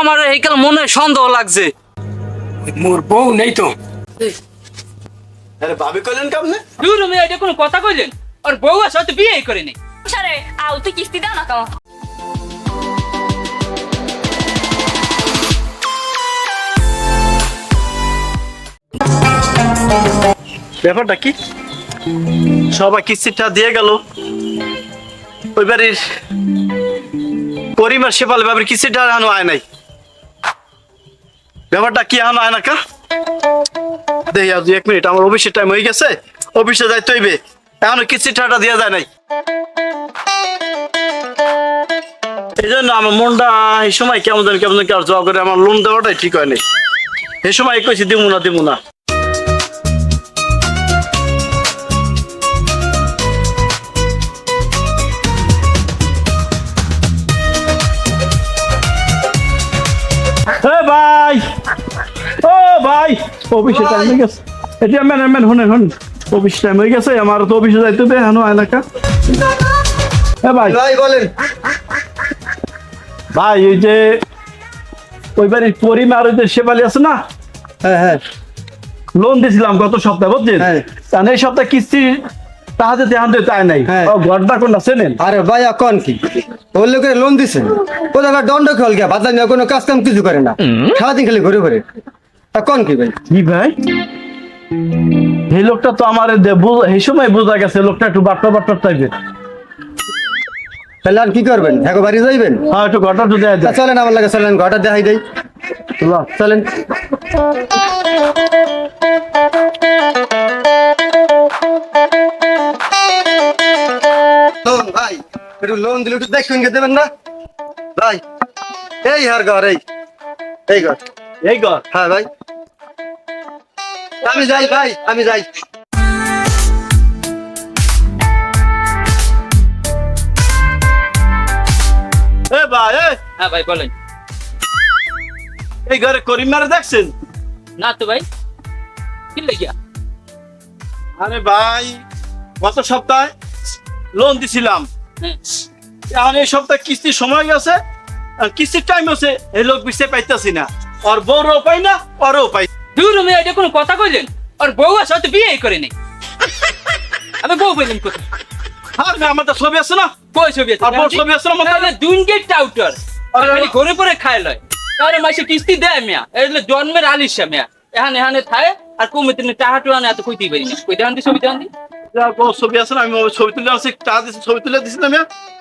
আমার এইকাল মনে সন্দেহ লাগছে। মোর বউ নেই তো। আরে ভাবি কইলেন কেমনে? দূর আমি এটা কোনো কথা কইলেন? আর বউ আছে হয়তো বিয়ে করে নি সারে আও তুই কিস্তি দাও না কামা ব্যাপারটা কি? সবাই কিস্তিটা দিয়ে গেল। ওই বাড়ির করিমার শেফাল বাড়ির কিস্তিটা এখনও আয় নাই। ব্যাপারটা কি এখনও আয়না কা? দেখি এক মিনিট, আমার অফিসের টাইম হয়ে গেছে, অফিসে যাইতে হইবে। এখনও কিস্তিটাটা দেওয়া যায় নাই। এই জন্য আমার মনটা এই সময় কেমন জানি কেমন জানি কি আর করে আমার লোন দেওয়াটাই ঠিক হয়নি। এই সময় কইছি দিমু না দিমু না। অফিসে টাইম হয়ে গেছে। এটা ম্যান ম্যান শুনে শুন অফিস টাইম হয়ে গেছে আমার তো অফিসে যাইতে হবে হানো এলাকা। এ ভাই। ভাই বলেন। ভাই ওই যে ওই বাড়ির ওই যে শেফালি আছে না? হ্যাঁ হ্যাঁ। লোন দিছিলাম গত সপ্তাহে বুঝছেন? হ্যাঁ। তাহলে এই সপ্তাহে কিস্তি তাহাতে দেহান তাই নাই। হ্যাঁ। ও ঘরটা কোনটা চেনেন আরে ভাই এখন কি? ওর লোকের লোন দিছে। ও জায়গায় দণ্ড খেল গিয়া বাদলা নিয়ে কোনো কাজ কাম কিছু করে না। সারাদিন খালি ঘুরে ঘুরে। এখন কি ভাই? কি ভাই? এই লোকটা তো আমার এই সময় বোঝা গেছে লোকটা একটু বাট্টা বাট্টা টাইপের। তাহলে আর কি করবেন? হ্যাঁ বাড়ি যাইবেন? হ্যাঁ একটু দেয়া তা চলেন আমার লাগে চলেন ঘরটা দেখাই দেই। চলেন। লোন ভাই একটু লোন দিলে একটু দেখুন কে দেবেন না? ভাই এই হার ঘর এই। এই ঘর। এই ঘর? হ্যাঁ ভাই। আমি যাই ভাই আমি যাই। এ ভাই এ, হ্যাঁ ভাই বলেন। এই ঘরে করিম মারে দেখছেন? না তো ভাই। কি লাগিয়া? আরে ভাই গত সপ্তাহে লোন দিছিলাম। এখন এই সপ্তাহে কিস্তির সময় গেছে আর কিস্তির টাইম আছে এই লোক বিষয় পাইতেছি না। আর বউরও পাই না ওরও পাই দূর আমি এটা কোনো কথা কইলেন আর বউ আছে হয়তো বিয়ে করে নি আমি বউ বললাম কোথায় আর না, আমার তো ছবি আছে না কই ছবি আছে আর ছবি আছে না দুই গেট টাউটার আর খালি ঘরে পরে খায় লয় মাসে কিস্তি দেয় মিয়া এলে জন্মের আলিশা মিয়া এখানে এখানে থায় আর কমে তিনি টাকা টুয়া এত কইতেই পারি না কই দেখান ছবি দেখান দি ছবি আছে না আমি ছবি তুলে আছে টাকা দিছি ছবি তুলে দিছি না আমি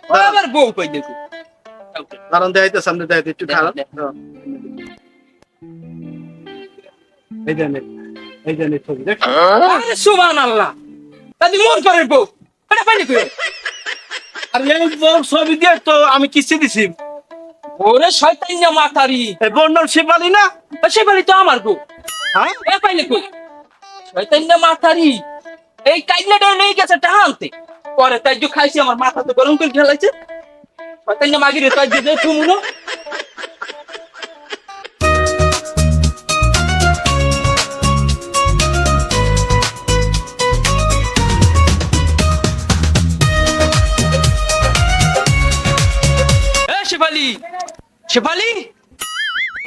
ও আবার বউ কই দেখো দেখাইতে সামনে দেখাইতে একটু এই দেন এই দেন ছবি দেখ। আরে সুবহান আল্লাহ তাদি মন করে বউ। এটা পাইনি কই আর এই বউর ছবি দিয়ে তো আমি কিস্তি দিছি। ওরে শয়তান না মাথারি এই বউর নাম শিবালি না? সে বলি তো আমার বউ। হ্যাঁ? এ পাইনি কই শয়তান না মাথারি এই কাইলাটা লই গেছে টাহানতে পরে তাই যে খাইছি আমার মাথা তো গরম করে ঢেলাইছে শয়তান না মাগিরে তাই যে তুমি না শেফালি?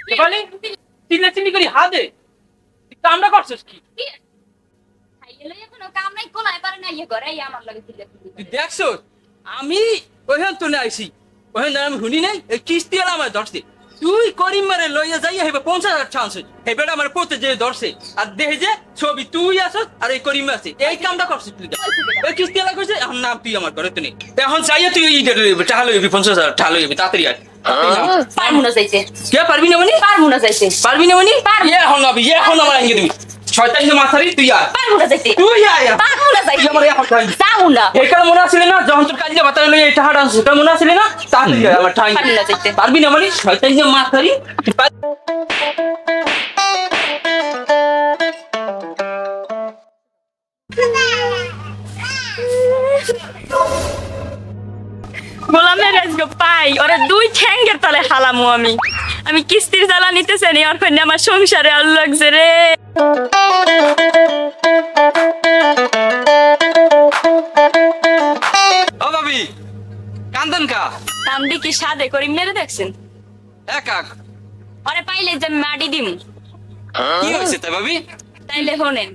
শেফালি চিল্লা চিল্লি করি হাদে কামটা করছিস কি? তুই দেখছ আমি ওইখান তো আইছি। ওইখান আমি শুনি নাই কিস্তি এলা আমার ধরছে। তুই করিম মারে লইয়া যাইয়া হেবে পঞ্চাশ হাজার চান্স হেবেটা আমার পোতে যে ধরছে আর দেখে যে ছবি তুই আসস আর এই করিম আছে এই কামটা করছিস তুই এই কিস্তি এলা এখন নাম তুই আমার ঘরে তো নেই। এখন যাইয়া তুই টাকা লইবি পঞ্চাশ হাজার টাকা লইবি তাড়াতাড়ি পারমু না। যাইতে। কে পারবি না মানে? পারমু না যাইতে। পারবি না মানে? ইয়ে এখন নাবি ইয়ে এখন আমার দিবি। শয়তান যে মাথারি তুই আয়। পারমু না যাইতে। তুই আয়। পারমু না যাইতে। আমার এখন ঠাই যাও না। একাল মনে আসলে না যখন তোর কাজে বাতালে লই এটা হাড় আনছিস। মনে আসলে না আয়, আমার ঠাই পারবি না যাইতে। পারবি না মানে? গোলামের আজকে পাই। ওরা দুই ঠ্যাঙ্গের তলে হালামু আমি। আমি কিস্তির জ্বালা নিতেছে নি ওর আমার সংসারে আল লাগছে রে। ও ভাবি কান্দন কা? কান্দি কি সাদে করিম নেরে দেখছেন? একাক ওরে পাইলে যে মাটি দিমু। কি হয়েছে তাই ভাবি? তাইলে শোনেন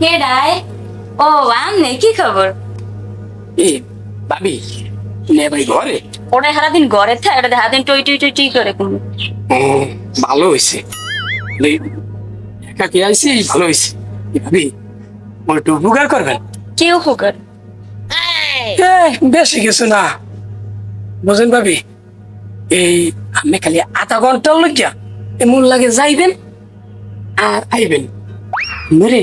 কে ডাই ও আমনে কি খবর? এ ভাবি নে ভাই ঘরে। ওরা সারাদিন ঘরে থাকে ওটা সারাদিন টই টই টই টই করে কোন। ও ভালো এই, একা কে আইসি ভালো হয়েছে এ, ভাবি মোর একটু উপকার করবেন? কি উপকার? বেশি কিছু না। বুঝেন ভাবি এই আপনি খালি আধা ঘণ্টা লইয়া এমন লাগে যাইবেন আর আইবেন। মেরে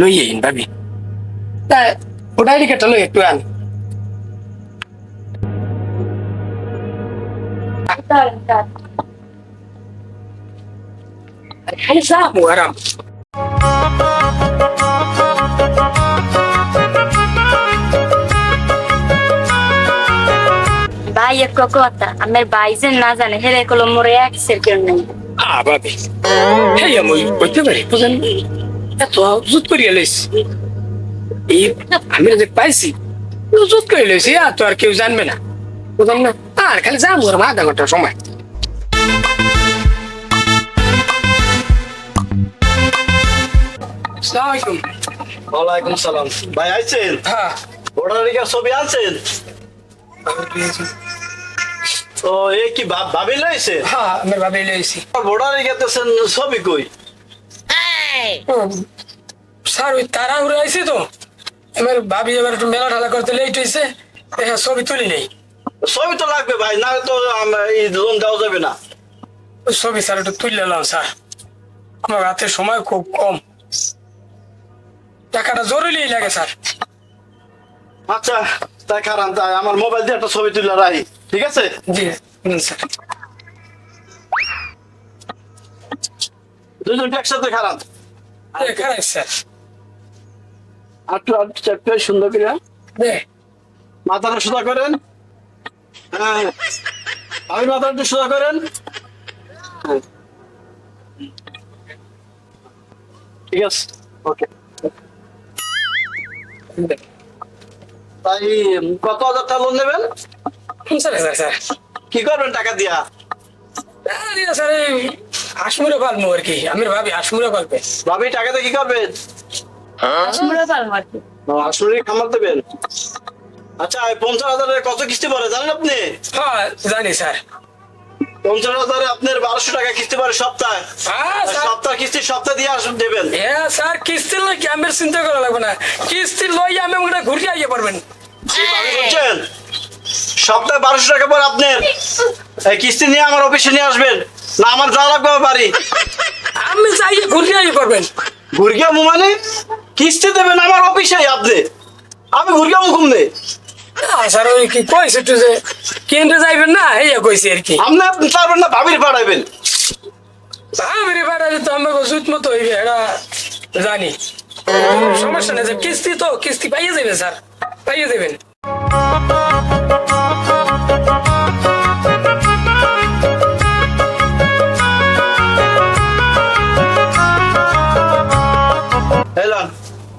লই আইন ভাবি। তা ওটা আইডি লই একটু আন। খালি যামু আরাম। ভাই এক কথা আমার যে না জানে হেরে কলম মোরে এক সেকেন্ড নেই। babi. Hey, আমি বলতে পারি বুঝেন? এত জুত করিয়া লইছি। এই আমি যে পাইছি জুত করে লইছি আর তো আর কেউ জানবে না। বুঝলাম না? আর খালি যাব আর আধা ঘণ্টার সময়। আসসালামু আলাইকুম। ওয়ালাইকুম সালাম। ভাই আইছেন? হ্যাঁ। ছবি তো এ কি ভাব- ভাবি লাইছে? হ্যাঁ আমার ভাবি লইছি। ভোটারিকা তেছেন ছবি কই? স্যার ওই তো। এবার ভাবি এবার একটু মেলা ঢালা করতে লেট হয়েছে দেখা ছবি তুলি নেই। ছবি তো লাগবে ভাই না তো এই লোন দেওয়া যাবে না। ছবি স্যার একটু তুলে নিলাম স্যার। আমার হাতে সময় খুব কম। টাকাটা জরুরি লাগে স্যার। আচ্ছা তাই খারাপ তাই আমার মোবাইল দিয়ে একটা ছবি তুলে রাখি ঠিক আছে? জি স্যার। দুজন একসাথে খারাপ। আটটু আটটু চারটে সুন্দর করে। দে মাথাটা সোজা করেন। হ্যাঁ। আমি মাথা একটু সোজা করেন। হ্যাঁ। ঠিক আছে। ওকে। তাই কত হাজার টাকা লোন নেবেন? কি করবেন টাকা দিয়া? স্যার আসমুরে পালমু আর কি আমি ভাবি আসমুরে পালবে ভাবি টাকাতে কি করবেন পারব আর কি। খামার দেবেন? আচ্ছা পঞ্চাশ হাজারের কত কিস্তি পড়ে জানেন আপনি? হ্যাঁ জানি স্যার। পঞ্চাশ হাজারে আপনার বারোশো টাকা কিস্তি পড়ে সপ্তাহে। হ্যাঁ সপ্তাহ কিস্তি সপ্তাহ দিয়ে আসুন দেবেন। হ্যাঁ স্যার কিস্তি লই কি আমার চিন্তা করা লাগবে না। কিস্তি লই আমি ওটা ঘুরে আইয়ে পারবেন। বুঝছেন সপ্তাহে বারোশো টাকা পর আপনার। কিস্তি নিয়ে আমার অফিসে নিয়ে আসবেন। না আমার যাওয়া লাগবে আমার বাড়ি। আমি যাইয়ে ঘুরে আইয়ে পারবেন ঘুরগিয়া মানে? কিস্তি দেবেন আমার অফিসে আপনি। আমি ঘুরগিয়া মুখুম নেই না, স্যার ওই কি কইছে একটু যে কেন্দ্রে যাইবেন না এই কইছে আর কি। আপনি আপনি পারবেন না ভাবির পাঠাবেন আমি পাঠালে তো আমাকে জুত মতো হইবে এটা জানি। সমস্যা নেই যে কিস্তি তো কিস্তি পাইয়ে যাবেন স্যার পাইয়ে যাবেন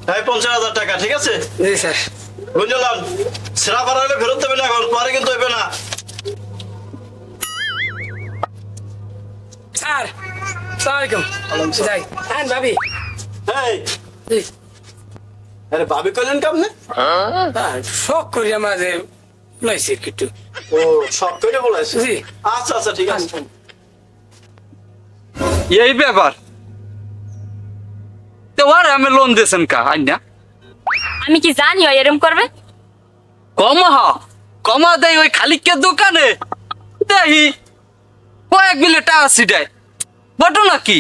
এই পঞ্চাশ হাজার টাকা ঠিক আছে? জি স্যার। বুঝলাম। সেরা ভাড়া হলে ফেরত দেবেন এখন পরে কিন্তু হইবে না। স্যার সালামালাইকুম যাই হ্যাঁ ভাবি। এই। আরে ভাবি কইলেন কেমনে? হ্যাঁ, শখ করি মাঝে লইছি একটু ও সব করে বলেছে জি। আচ্ছা আচ্ছা ঠিক আছে। এই ব্যাপার ওর আমি লোন দিয়েছেন কা আইনা আমি কি জানি ও এরম করবে? কমা হ কমা দেয় ওই খালিকের দোকানে। দেখি কয়েক বিলে টাকা ছিটায়। ঘটনা কি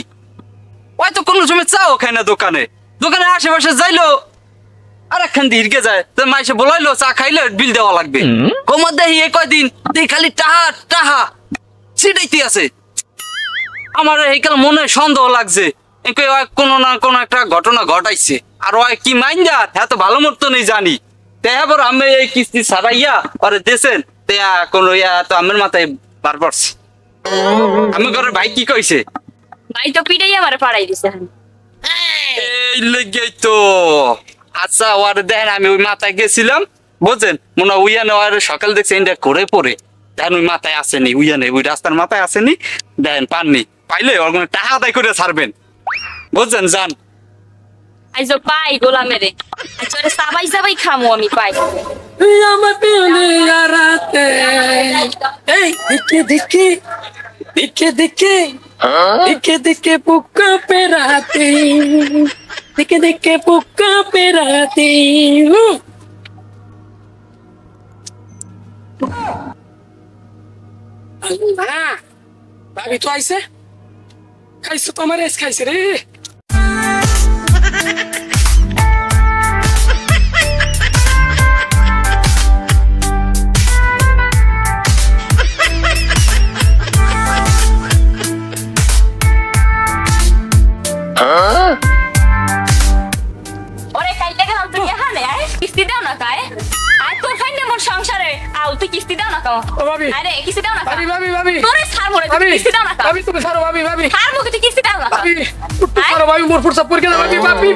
ওই তো কোনো সময় চাও খায় না দোকানে। দোকানে আশেপাশে যাইলো। আর একখান দিয়ে হিরকে যায়। তো মাইসে বলাইলো চা খাইলে বিল দেওয়া লাগবে। কমা দেখি এই কয়দিন দেখি খালি টাহা টাহা। ছিটাইতে আছে। আমার এইকাল মনে সন্দেহ লাগছে। একে কোনো না কোনো একটা ঘটনা ঘটাইছে। আর ওই কি মাইন্ডার হ্যাঁ তো ভালো মতো নেই জানি। তেহা আমি এই কিস্তি ছাড়াইয়া ওরে দেশেন তেয়া কোনো ইয়া তো আমার মাথায় বার পড়ছে। আমি ঘরে ভাই কি কইছে? ভাই তো পিটাই আমার পাড়াই দিছে এই লেগেই তো। আচ্ছা ওর দেখেন আমি ওই মাথায় গেছিলাম বুঝছেন? মনে হয় উইয়ানে ওর সকাল দেখছি এটা করে পরে দেখেন ওই মাথায় আসেনি উইয়ানে ওই রাস্তার মাথায় আসেনি দেখেন পাননি। পাইলে ওর কোনো টাকা আদায় করে ছাড়বেন। বুঝছেন যান আইজো পাই গোলামেরে আচ্ছা ওরে সাবাই সাবাই খামু আমি পাই। আমার পিওনে আরাতে এই দিকে দিকে দিকে দিকে দিকে দিকে পুক্কা পেরাতে দিকে দিকে পুক্কা পেরাতে আল্লাহ ভাবি তো আইছে। খাইছো তো আমার এস খাইছে রে। কাও ও ভাবি। আরে কিস্তি দাও না ভাবি ভাবি ভাবি। তোরে ছাড় মোরে ভাবি কিস্তি দাও না ভাবি তুমি ছাড়ো ভাবি ভাবি। ছাড় মুখে তুই কিস্তি দাও না ভাবি ছাড়ো ভাবি মোর ফুরসা পরীক্ষা ভাবি ভাবি।